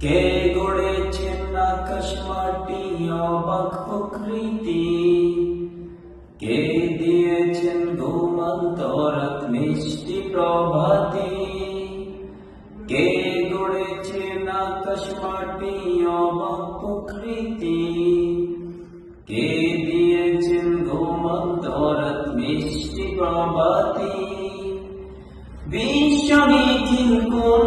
কে গড়েছেন আকাশ মাটি, অবাক প্রকৃতি? কে দিয়েছেন ঘুমন্তরাত মিষ্টি প্রভাতি? কে গড়েছেন আকাশ মাটি, অবাক প্রকৃতি? কে দিয়েছেন ঘুমন্তরাত মিষ্টি প্রভাতি? বিশ্ব নিখিল কোন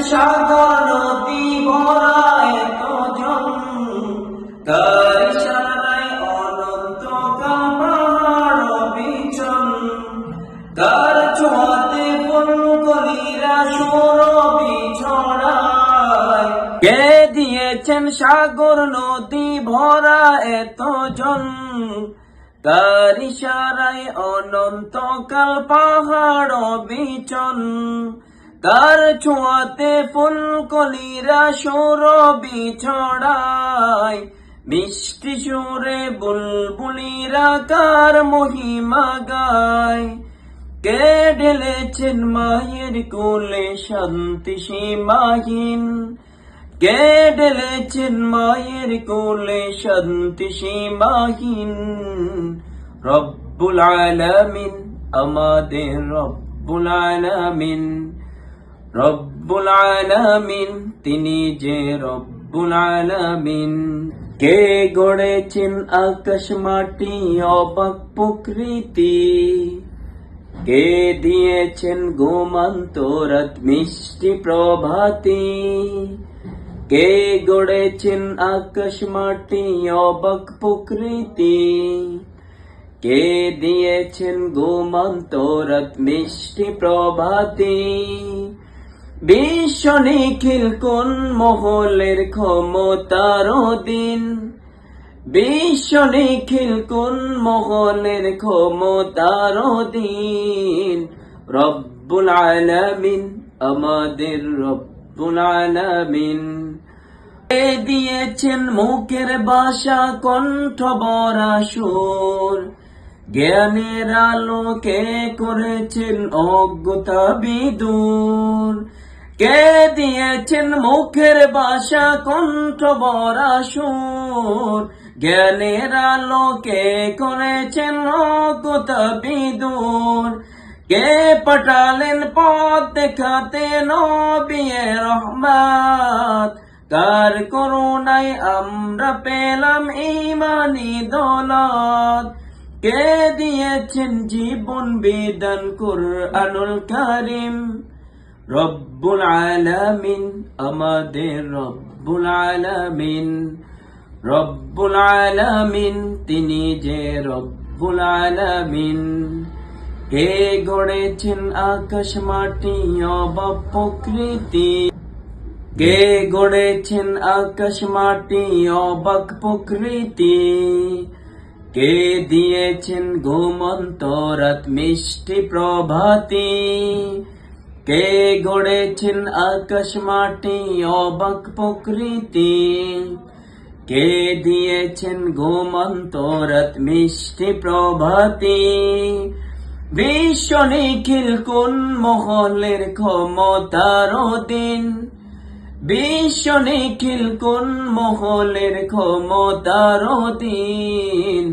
সাগর নদী ভরা এত জন। কার ইশারায় অনন্ত পাহাড় কে দিয়েছেন সাগর নদী ভরা এত জন? তার ইশারায় অনন্ত কাল পাহাড় বিচন। তার ছোঁয়াতে ফুলকলিরা সৌরভি ছড়ায় মিষ্টি সুরে বুলবুলিরা কার মহিমা গায়। কে ঢেলেছেন মায়ের কোলে শান্তি সীমাহীন? কে ঢেলেছেন মায়ের কোলে শান্তি সীমাহীন? রব্বুল আলামিন, আমাদের রব্বুল আলামিন। রব্বুল আলামিন, তিনি যে রব্বুল আলামিন। কে গড়েছেন আকাশ মাটি, অবাক প্রকৃতি? কে দিয়েছেন গোমান্তরাত মিষ্টি প্রভাতি? কে গড়েছেন আকাশ মাটি, অবাক প্রকৃতি? কে দিয়েছেন গোমান্তরাত মিষ্টি প্রভাতি? বিশ্ব নিখিল কোন মহলের ক্ষমতার দিন বিশ্ব নিখিল কোন মহলের ক্ষমতার দিন রব্বুল আলামিন, আমাদের রব্বুল আলামিন। দিয়েছেন মুখের বাসা, কণ্ঠ বরা সুর। জ্ঞানের আলোকে করেছেন অজ্ঞতা বিদূর। কে দিয়েছেন মুখের বাসা কণ্ঠ বরা সুর। জ্ঞানের আলো কে করেছেন বিদূর। কে পটালেন পথ দেখাতে নবিয়ে রহমাত। কার করুণায় আমরা পেলাম ইমানি দৌলত। কে দিয়েছেন জীবন বিধান কুরআনুল কারিম? রব্বুল আলামিন, আমাদের রব্বুল আলামিন রব্বুল আলামিন, তিনি যে রব্বুল আলামিন। কে গড়েছেন আকাশ মাটি, অবাক প্রকৃতি। কে গড়েছেন আকাশ মাটি, অবাক প্রকৃতি। কে দিয়েছেন ঘুমন্তরাত মিষ্টি প্রভাতি। কে গড়েছেন আকাশ মাটি অবাক প্রকৃতি। কে দিয়েছেন ঘুমন্তরাত মিষ্টি প্রভাতি? বিশ্ব নিখিল কোন মহলের ক্ষমতার দিন বিশ্ব নিখিল কোন মহলের ক্ষমতার দিন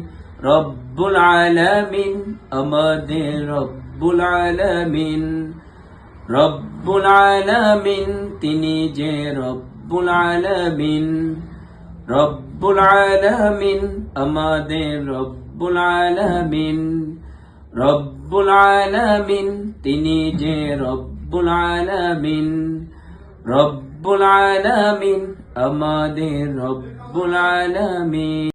রব্বুল আলামিন, আমাদের রব্বুল আলামিন। রব্বুল আলামিন, তিনি যে রব্বুল আলামিন। রব্বুল আলামিন, আমাদের রব্বুল আলামিন। রব্বুল আলামিন, তিনি যে রব্বুল আলামিন। রব্বুল আলামিন, আমাদের রব্বুল আলামিন।